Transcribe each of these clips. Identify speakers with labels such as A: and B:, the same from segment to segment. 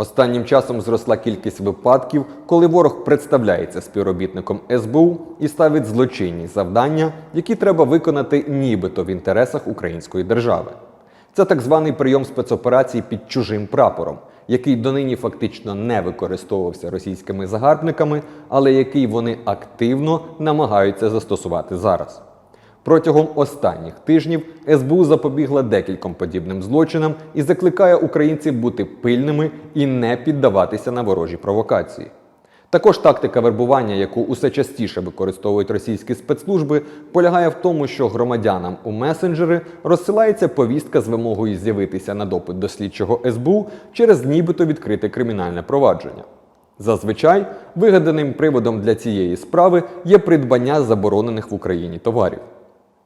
A: Останнім часом зросла кількість випадків, коли ворог представляється співробітником СБУ і ставить злочинні завдання, які треба виконати нібито в інтересах української держави. Це так званий прийом спецоперацій під чужим прапором, який донині фактично не використовувався російськими загарбниками, але який вони активно намагаються застосувати зараз. Протягом останніх тижнів СБУ запобігла декільком подібним злочинам і закликає українців бути пильними і не піддаватися на ворожі провокації. Також тактика вербування, яку усе частіше використовують російські спецслужби, полягає в тому, що громадянам у месенджери розсилається повістка з вимогою з'явитися на допит до слідчого СБУ через нібито відкрите кримінальне провадження. Зазвичай вигаданим приводом для цієї справи є придбання заборонених в Україні товарів.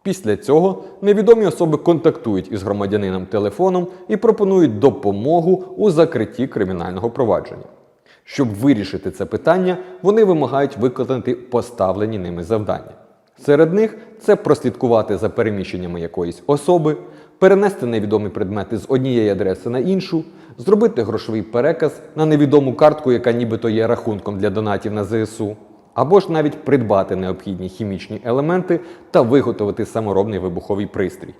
A: Після цього невідомі особи контактують із громадянином телефоном і пропонують допомогу у закритті кримінального провадження. Щоб вирішити це питання, вони вимагають виконати поставлені ними завдання. Серед них це прослідкувати за переміщеннями якоїсь особи, перенести невідомі предмети з однієї адреси на іншу, зробити грошовий переказ на невідому картку, яка нібито є рахунком для донатів на ЗСУ, або ж навіть придбати необхідні хімічні елементи та виготовити саморобний вибуховий пристрій.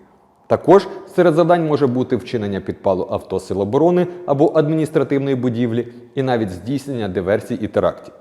A: Також серед завдань може бути вчинення підпалу авто Сил оборони або адміністративної будівлі, і навіть здійснення диверсій і терактів.